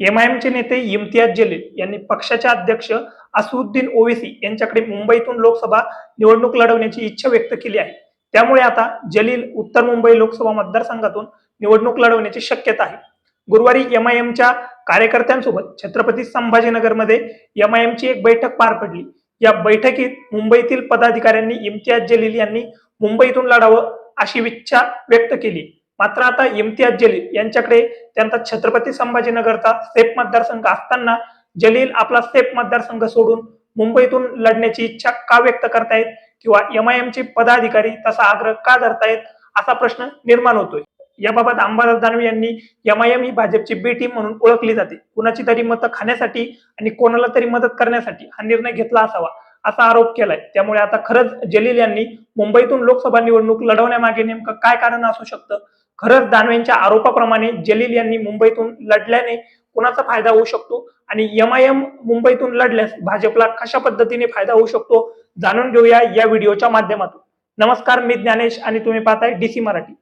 एमआयएमचे नेते इम्तियाज जलील यांनी पक्षाचे अध्यक्ष असुद्दीन ओवेसी यांच्याकडे मुंबईतून लोकसभा निवडणूक लढवण्याची इच्छा व्यक्त केली आहे. त्यामुळे आता जलील उत्तर मुंबई लोकसभा मतदारसंघातून निवडणूक लढवण्याची शक्यता आहे. गुरुवारी एमआयएमच्या कार्यकर्त्यांसोबत छत्रपती संभाजीनगरमध्ये एमआयएमची एक बैठक पार पडली. या बैठकीत मुंबईतील पदाधिकाऱ्यांनी इम्तियाज जलील यांनी मुंबईतून लढावं अशी इच्छा व्यक्त केली. मात्र आता इम्तियाज जलील यांच्याकडे त्यांचा छत्रपती संभाजीनगरचा सेफ मतदारसंघ असताना जलील आपला सेफ मतदारसंघ सोडून मुंबईतून लढण्याची इच्छा का व्यक्त करतायत किंवा एमआयएमचे पदाधिकारी तसा आग्रह का धरतायत असा प्रश्न निर्माण होतोय. याबाबत अंबादास दानवे यांनी एमआयएम ही भाजपची बी टीम म्हणून ओळखली जाते. कुणाची तरी मतं खाण्यासाठी आणि कोणाला तरी मदत करण्यासाठी हा निर्णय घेतला असावा असा आरोप केलाय. त्यामुळे आता खरंच जलील यांनी मुंबईतून लोकसभा निवडणूक लढवण्यामागे नेमकं काय कारण असू शकतं? खरंच दानवेंच्या आरोपाप्रमाणे जलील यांनी मुंबईतून लढल्याने कुणाचा फायदा होऊ शकतो? आणि एमआयएम मुंबईतून लढल्यास भाजपला कशा पद्धतीने फायदा होऊ शकतो? जाणून घेऊया या व्हिडिओच्या माध्यमातून. नमस्कार मी ज्ञानेश आणि तुम्ही पाहताय डीसी मराठी.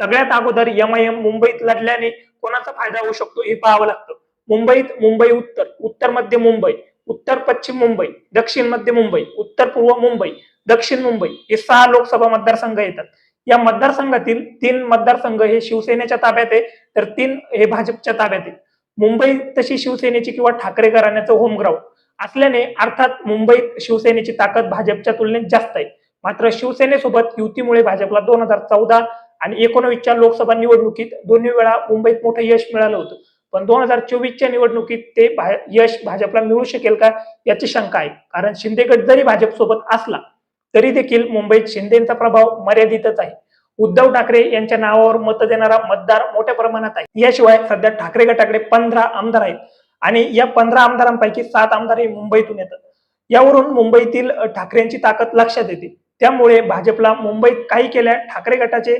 सगळ्यात अगोदर एमआयएम मुंबईत लढल्याने कोणाचा फायदा होऊ शकतो हे पाहावं लागतं. मुंबईत मुंबई उत्तर उत्तर मध्य मुंबई उत्तर पश्चिम मुंबई दक्षिण मध्य मुंबई उत्तर पूर्व मुंबई दक्षिण मुंबई हे सहा लोकसभा मतदारसंघ येतात. या मतदारसंघातील तीन मतदारसंघ हे शिवसेनेच्या ताब्यात आहे. तर तीन हे भाजपच्या ताब्यात आहे मुंबई तशी शिवसेनेची किंवा ठाकरे घराण्याचं होमग्राऊंड असल्याने अर्थात मुंबईत शिवसेनेची ताकद भाजपच्या तुलनेत जास्त आहे. मात्र शिवसेनेसोबत युतीमुळे भाजपला दोन हजार चौदा आणि एकोणवीसच्या लोकसभा निवडणुकीत दोन्ही वेळा मुंबईत मोठं यश मिळालं होतं. पण दोन हजार चोवीसच्या निवडणुकीत ते भा- यश भाजपला मिळू शकेल का याची शंका आहे. कारण शिंदे गट जरी भाजपसोबत असला तरी देखील मुंबईत शिंदेचा प्रभाव मर्यादितच आहे. उद्धव ठाकरे यांच्या नावावर मत देणारा मतदार मोठ्या प्रमाणात आहे. याशिवाय सध्या ठाकरे गटाकडे पंधरा आमदार आहेत आणि या पंधरा आमदारांपैकी सात आमदार हे मुंबईतून येतात. यावरून मुंबईतील ठाकरेंची ताकद लक्षात येते. त्यामुळे भाजपला मुंबईत काही केल्या ठाकरे गटाचे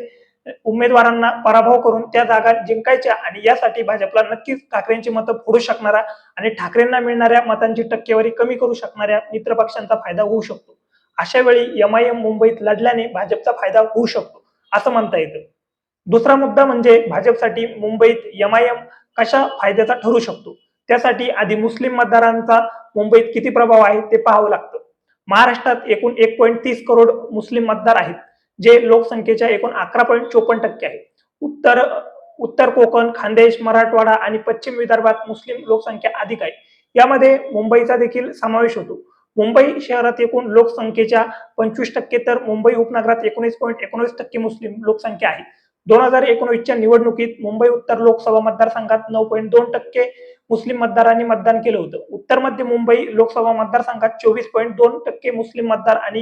उमेदवारांना पराभव करून त्या जागा जिंकायच्या आणि यासाठी भाजपला नक्कीच ठाकरेंची मतं फोडू शकणारा आणि ठाकरेंना मिळणाऱ्या मतांची टक्केवारी कमी करू शकणाऱ्या मित्रपक्षांचा फायदा होऊ शकतो. अशा वेळी एमआयएम मुंबईत लढल्याने भाजपचा फायदा होऊ शकतो असं म्हणता येतं. दुसरा मुद्दा म्हणजे भाजपसाठी मुंबईत एमआयएम कशा फायद्याचा ठरू शकतो? त्यासाठी आधी मुस्लिम मतदारांचा मुंबईत किती प्रभाव आहे ते पाहावं लागतं. महाराष्ट्रात एकूण एक पॉईंट तीस करोड मुस्लिम मतदार आहेत जे लोकसंख्येच्या एकूण अकरा पॉईंट चोपन्न टक्के आहे. उत्तर उत्तर कोकण खानदेश मराठवाडा आणि पश्चिम विदर्भात मुस्लिम लोकसंख्या अधिक आहे. यामध्ये मुंबईचा देखील समावेश होतो. मुंबई शहरात एकूण लोकसंख्येच्या पंचवीस टक्के तर मुंबई उपनगरात एकोणीस पॉईंट एकोणीस टक्के मुस्लिम लोकसंख्या आहे. दोन हजार एकोणीसच्या निवडणुकीत मुंबई उत्तर लोकसभा मतदारसंघात नऊ पॉईंट दोन टक्के मुस्लिम मतदारांनी मतदान केलं होतं. उत्तर मध्य मुंबई लोकसभा मतदारसंघात चोवीस पॉईंट दोन टक्के मुस्लिम मतदार आणि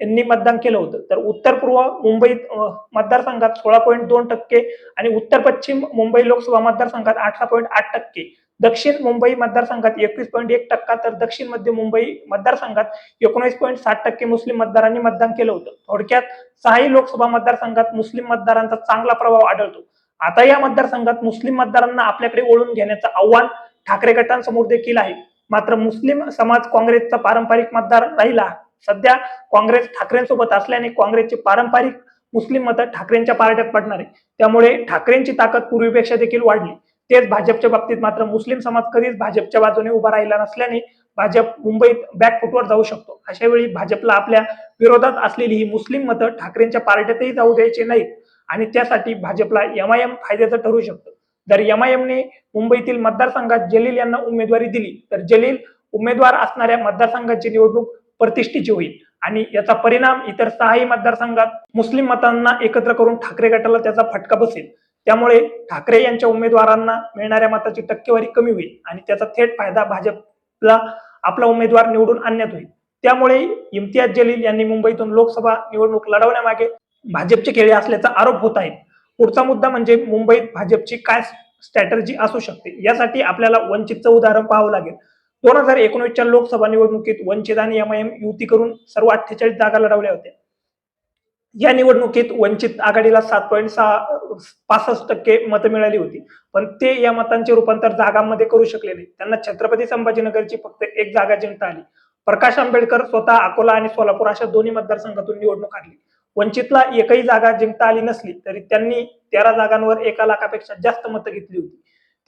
यांनी मतदान केलं होतं. तर उत्तर पूर्व मुंबईत मतदारसंघात सोळा पॉईंट दोन टक्के आणि उत्तर पश्चिम मुंबई लोकसभा मतदारसंघात अठरा पॉईंट आठ टक्के. दक्षिण मुंबई मतदारसंघात एकवीस पॉईंट एक टक्का तर दक्षिण मध्य मुंबई मतदारसंघात एकोणीस पॉईंट साठ टक्के मुस्लिम मतदारांनी मतदान केलं होतं. थोडक्यात सहाही लोकसभा मतदारसंघात मुस्लिम मतदारांचा चांगला प्रभाव आढळतो. आता या मतदारसंघात मुस्लिम मतदारांना आपल्याकडे ओळून घेण्याचं आव्हान ठाकरे गटांसमोर देखील आहे. मात्र मुस्लिम समाज काँग्रेसचा पारंपरिक मतदार राहिला. सध्या काँग्रेस ठाकरेंसोबत असल्याने काँग्रेसचे पारंपरिक मुस्लिम मतं ठाकरेंच्या पार्ट्यात पडणार आहे. त्यामुळे ठाकरेंची ताकद पूर्वीपेक्षा देखील वाढली. तेच भाजपच्या बाबतीत मात्र मुस्लिम समाज कधीच भाजपच्या बाजूने उभा राहिला नसल्याने भाजप मुंबईत बॅकफुटवर जाऊ शकतो. अशा वेळी भाजपला आपल्या विरोधात असलेली ही मुस्लिम मतं ठाकरेंच्या पार्ट्यातही जाऊ द्यायची नाहीत आणि त्यासाठी भाजपला एमआयएम फायद्याचं ठरू शकतं. जर एमआयएमने मुंबईतील मतदारसंघात जलील यांना उमेदवारी दिली तर जलील उमेदवार असणाऱ्या मतदारसंघाची निवडणूक प्रतिष्ठेची होईल. आणि याचा परिणाम इतर सहाही मतदारसंघात मुस्लिम मतांना एकत्र करून ठाकरे गटाला त्याचा फटका बसेल. त्यामुळे ठाकरे यांच्या उमेदवारांना मिळणाऱ्या मताची टक्केवारी कमी होईल आणि त्याचा थेट फायदा भाजपला आपला उमेदवार निवडून आणण्यात होईल. त्यामुळे इम्तियाज जलील यांनी मुंबईतून लोकसभा निवडणूक लढवण्यामागे भाजपचे खेळे असल्याचा आरोप होत आहे. पुढचा मुद्दा म्हणजे मुंबईत भाजपची काय स्ट्रॅटर्जी असू शकते? यासाठी आपल्याला वंचितचं उदाहरण पाहावं लागेल. दोन हजार एकोणीसच्या लोकसभा निवडणुकीत वंचित आणि एमआयएम युती करून सर्व अठ्ठेचाळीस जागा लढवल्या होत्या. या निवडणुकीत वंचित आघाडीला सात पॉईंट सहा पासष्ट टक्के मतं मिळाली होती. पण ते या मतांचे रूपांतर जागांमध्ये करू शकले नाही. त्यांना छत्रपती संभाजीनगरची फक्त एक जागा जिंकता आली. प्रकाश आंबेडकर स्वतः अकोला आणि सोलापूर अशा दोन्ही मतदारसंघातून निवडणूक काढली वंचितला एकही जागा जिंकता आली नसली तरी त्यांनी तेरा जागांवर एका लाखापेक्षा जास्त मतं घेतली होती.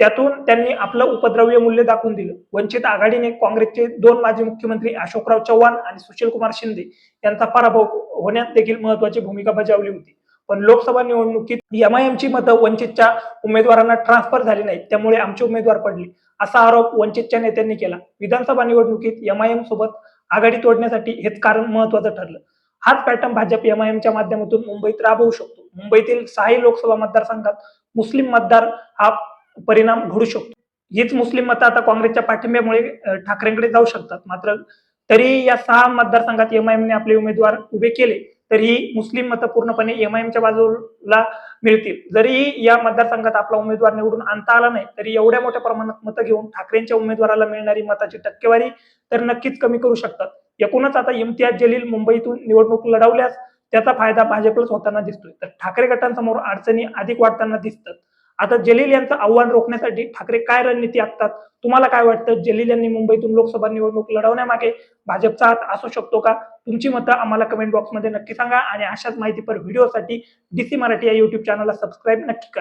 त्यातून त्यांनी आपलं उपद्रव्य मूल्य दाखवून दिलं. वंचित आघाडीने काँग्रेसचे दोन माजी मुख्यमंत्री अशोकराव चव्हाण आणि सुशीलकुमार शिंदे यांचा पराभव होण्यात देखील महत्वाची भूमिका बजावली होती. पण लोकसभा निवडणुकीत एमआयएमची मतं वंचितच्या उमेदवारांना ट्रान्सफर झाली नाहीत त्यामुळे आमचे उमेदवार पडले. असा आरोप वंचितच्या नेत्यांनी केला. विधानसभा निवडणुकीत एमआयएम सोबत आघाडी तोडण्यासाठी हेच कारण महत्वाचं ठरलं. हाच पॅटर्न भाजप एमआयएमच्या माध्यमातून मुंबईत राबवू शकतो. मुंबईतील सहाही लोकसभा मतदारसंघात मुस्लिम मतदार हा परिणाम घडू शकतो. हीच मुस्लिम मतं आता काँग्रेसच्या पाठिंब्यामुळे ठाकरेंकडे जाऊ शकतात. मात्र तरी या सहा मतदारसंघात एमआयएमने आपले उमेदवार उभे केले तरीही मुस्लिम मतं पूर्णपणे एमआयएमच्या बाजूला मिळतील. जरी या मतदारसंघात आपला उमेदवार निवडून आणता आला नाही तरी एवढ्या मोठ्या प्रमाणात मतं घेऊन ठाकरेंच्या उमेदवाराला मिळणारी मताची टक्केवारी तर नक्कीच कमी करू शकतात. एकूणच आता इम्तियाज जलील मुंबईतून निवडणूक लढवल्यास त्याचा फायदा भाजपलाच होताना दिसतोय. तर ठाकरे गटांसमोर अडचणी अधिक वाढताना दिसतात. आता जलील यांचं आव्हान रोखण्यासाठी ठाकरे काय रणनीती आखतात? तुम्हाला काय वाटतं? जलील यांनी मुंबईतून लोकसभा निवडणूक लढवण्यामागे भाजपचा हात असू शकतो का? तुमची मतं आम्हाला कमेंट बॉक्समध्ये नक्की सांगा आणि अशाच माहितीपर व्हिडिओसाठी डीसी मराठी या युट्यूब चॅनलला सबस्क्राईब नक्की करा.